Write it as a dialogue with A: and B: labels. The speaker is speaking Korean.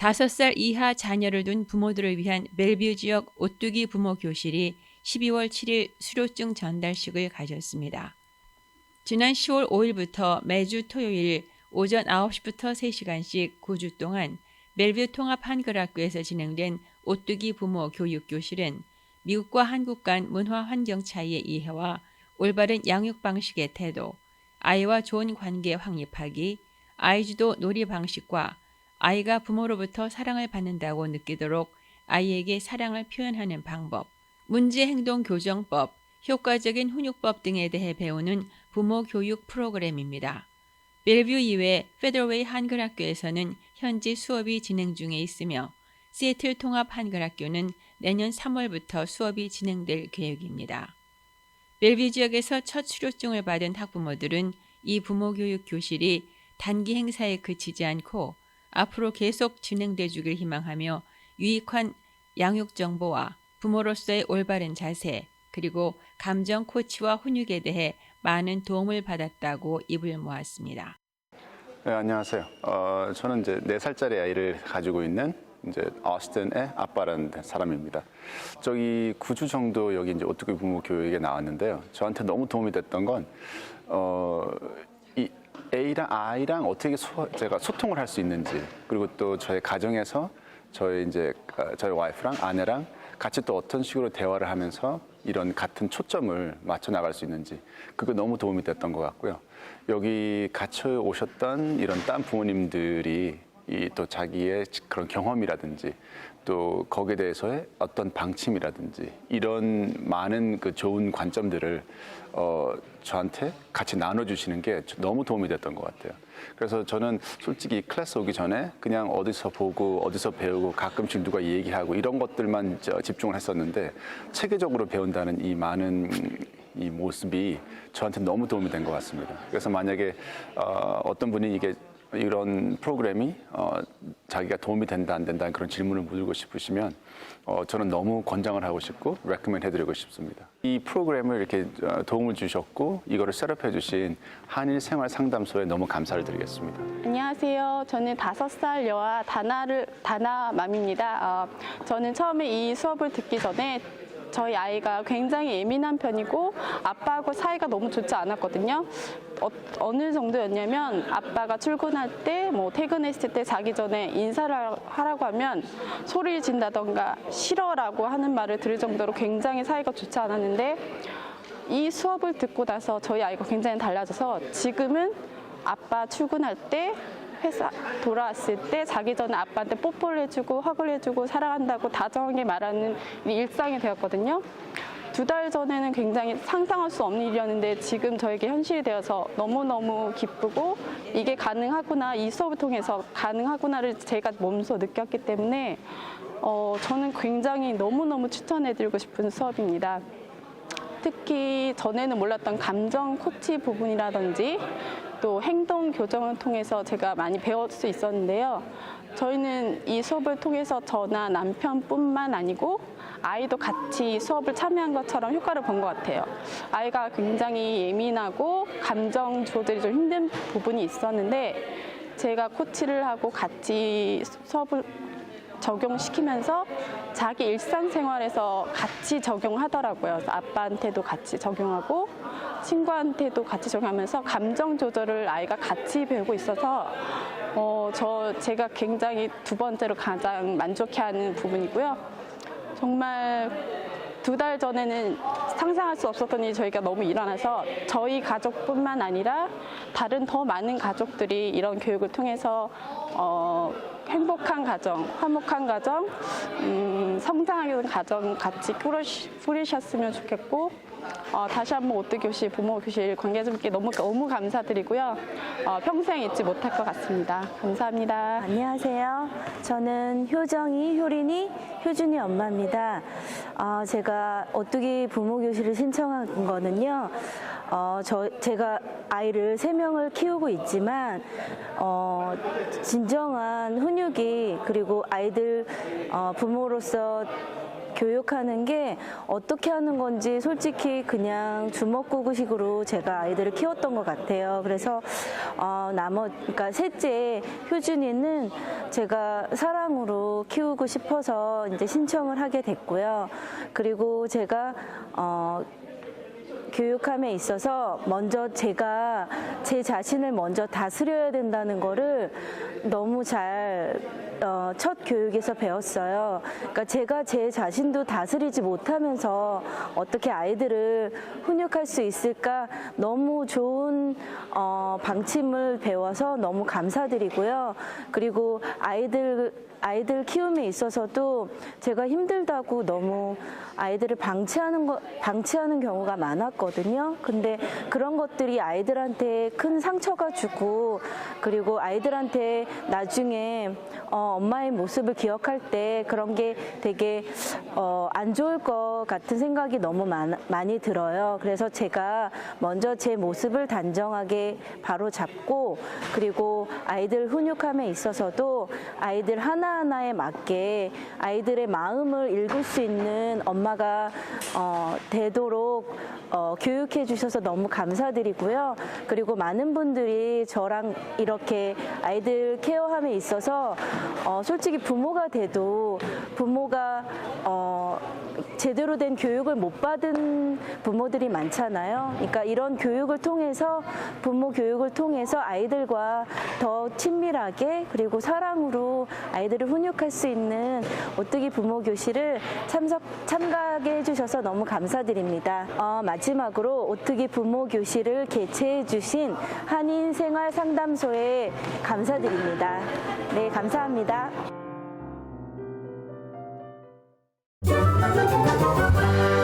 A: 5살 이하 자녀를 둔 부모들을 위한 멜뷰 지역 오뚜기 부모 교실이 12월 7일 수료증 전달식을 가졌습니다. 지난 10월 5일부터 매주 토요일 오전 9시부터 3시간씩 9주 동안 멜뷰 통합 한글학교에서 진행된 오뚜기 부모 교육 교실은 미국과 한국 간 문화 환경 차이의 이해와 올바른 양육 방식의 태도, 아이와 좋은 관계 확립하기, 아이 주도 놀이 방식과 아이가 부모로부터 사랑을 받는다고 느끼도록 아이에게 사랑을 표현하는 방법, 문제 행동 교정법, 효과적인 훈육법 등에 대해 배우는 부모 교육 프로그램입니다. 벨뷰 이외 페더웨이 한글학교에서는 현재 수업이 진행 중에 있으며 시애틀 통합 한글학교는 내년 3월부터 수업이 진행될 계획입니다. 벨뷰 지역에서 첫 수료증을 받은 학부모들은 이 부모 교육 교실이 단기 행사에 그치지 않고 앞으로 계속 진행돼 주길 희망하며 유익한 양육 정보와 부모로서의 올바른 자세 그리고 감정 코치와 훈육에 대해 많은 도움을 받았다고 입을 모았습니다.
B: 네, 안녕하세요. 어, 저는 이제 네 살짜리 아이를 가지고 있는 이제 어스틴의 아빠라는 사람입니다. 저기 9주 정도 여기 이제 오뚜기 부모 교육에 나왔는데요. 저한테 너무 도움이 됐던 건 어, 이 A랑 아이랑 어떻게 소, 제가 소통을 할 수 있는지 그리고 또 저희 가정에서 저희 이제 어, 저희 와이프랑 아내랑 같이 또 어떤 식으로 대화를 하면서 이런 같은 초점을 맞춰 나갈 수 있는지 그거 너무 도움이 됐던 것 같고요. 여기 같이 오셨던 이런 딴 부모님들이 이 또 자기의 그런 경험이라든지 또 거기에 대해서의 어떤 방침이라든지 이런 많은 그 좋은 관점들을 어 저한테 같이 나눠주시는 게 너무 도움이 됐던 것 같아요. 그래서 저는 솔직히 클래스 오기 전에 그냥 어디서 보고 어디서 배우고 가끔씩 누가 얘기하고 이런 것들만 저 집중을 했었는데 체계적으로 배운다는 이 많은 이 모습이 저한테 너무 도움이 된 것 같습니다. 그래서 만약에 어, 어떤 분이 이게 이런 프로그램이 어, 자기가 도움이 된다 안 된다 그런 질문을 묻고 싶으시면 어, 저는 너무 권장을 하고 싶고 레코멘드 해드리고 싶습니다. 이 프로그램을 이렇게 어, 도움을 주셨고 이거를 셋업해 주신 한일 생활 상담소에 너무 감사를 드리겠습니다.
C: 안녕하세요. 저는 다섯 살 여아 다나를 다나맘입니다. 어, 저는 처음에 이 수업을 듣기 전에 저희 아이가 굉장히 예민한 편이고 아빠하고 사이가 너무 좋지 않았거든요. 어, 느 정도였냐면 아빠가 출근할 때 뭐 퇴근했을 때 자기 전에 인사를 하라고 하면 소리를 진다던가 싫어라고 하는 말을 들을 정도로 굉장히 사이가 좋지 않았는데 이 수업을 듣고 나서 저희 아이가 굉장히 달라져서 지금은 아빠 출근할 때 회사 돌아왔을 때 자기 전에 아빠한테 뽀뽀를 해주고 허그를 해주고 사랑한다고 다정하게 말하는 이 일상이 되었거든요. 두 달 전에는 굉장히 상상할 수 없는 일이었는데 지금 저에게 현실이 되어서 너무너무 기쁘고 이게 가능하구나 이 수업을 통해서 가능하구나를 제가 몸소 느꼈기 때문에 어, 저는 굉장히 너무너무 추천해드리고 싶은 수업입니다. 특히 전에는 몰랐던 감정 코치 부분이라든지 또 행동 교정을 통해서 제가 많이 배울 수 있었는데요. 저희는 이 수업을 통해서 저나 남편뿐만 아니고 아이도 같이 수업을 참여한 것처럼 효과를 본 것 같아요. 아이가 굉장히 예민하고 감정 조절이 좀 힘든 부분이 있었는데 제가 코치를 하고 같이 수업을 적용시키면서 자기 일상생활에서 같이 적용하더라고요. 아빠한테도 같이 적용하고 친구한테도 같이 적용하면서 감정 조절을 아이가 같이 배우고 있어서 어, 저 제가 굉장히 두 번째로 가장 만족해하는 부분이고요. 정말 두 달 전에는 상상할 수 없었던 일이 저희가 너무 일어나서 저희 가족뿐만 아니라 다른 더 많은 가족들이 이런 교육을 통해서 어, 행복한 가정, 화목한 가정, 음, 성장하는 가정 같이 꾸리셨으면 좋겠고 어, 다시 한번 오뜨 교실, 부모 교실 관계자분께 너무 너무 감사드리고요. 어, 평생 잊지 못할 것 같습니다. 감사합니다.
D: 안녕하세요. 저는 효정이, 효린이, 효준이 엄마입니다. 어, 제가 오뚜기 부모 교실을 신청한 거는요. 어, 저, 제가 아이를 세명을 키우고 있지만, 어, 진정한 훈육이, 그리고 아이들, 어, 부모로서 교육하는 게 어떻게 하는 건지 솔직히 그냥 주먹구구식으로 제가 아이들을 키웠던 것 같아요. 그래서 어, 나머 그러니까 셋째 효준이는 제가 사랑으로 키우고 싶어서 이제 신청을 하게 됐고요. 그리고 제가 어, 교육함에 있어서 먼저 제가 제 자신을 먼저 다스려야 된다는 거를 너무 잘, 어, 첫 교육에서 배웠어요. 그러니까 제가 제 자신도 다스리지 못하면서 어떻게 아이들을 훈육할 수 있을까 너무 좋은, 어, 방침을 배워서 너무 감사드리고요. 그리고 아이들, 아이들 키움에 있어서도 제가 힘들다고 너무 아이들을 방치하는 거, 방치하는 경우가 많았거든요. 근데 그런 것들이 아이들한테 큰 상처가 주고 그리고 아이들한테 나중에 어, 엄마의 모습을 기억할 때 그런 게 되게 어, 안 좋을 것 같은 생각이 너무 많, 많이 들어요. 그래서 제가 먼저 제 모습을 단정하게 바로 잡고 그리고 아이들 훈육함에 있어서도 아이들 하나하나에 맞게 아이들의 마음을 읽을 수 있는 엄마가 어, 되도록 어, 교육해 주셔서 너무 감사드리고요. 그리고 많은 분들이 저랑 이렇게 아이들 케어함에 있어서 어, 솔직히 부모가 돼도 부모가 어, 제대로 된 교육을 못 받은 부모들이 많잖아요. 그러니까 이런 교육을 통해서 부모 교육을 통해서 아이들과 더 친밀하게 그리고 사랑으로 아이들을 훈육할 수 있는 오뚜기 부모 교실을 참석 참가하게 해주셔서 너무 감사드립니다. 어, 마지막으로 오뚜기 부모 교실을 개최해 주신 한인 생활 상담소에 감사드립니다. 네, 감사합니다. どうぞ。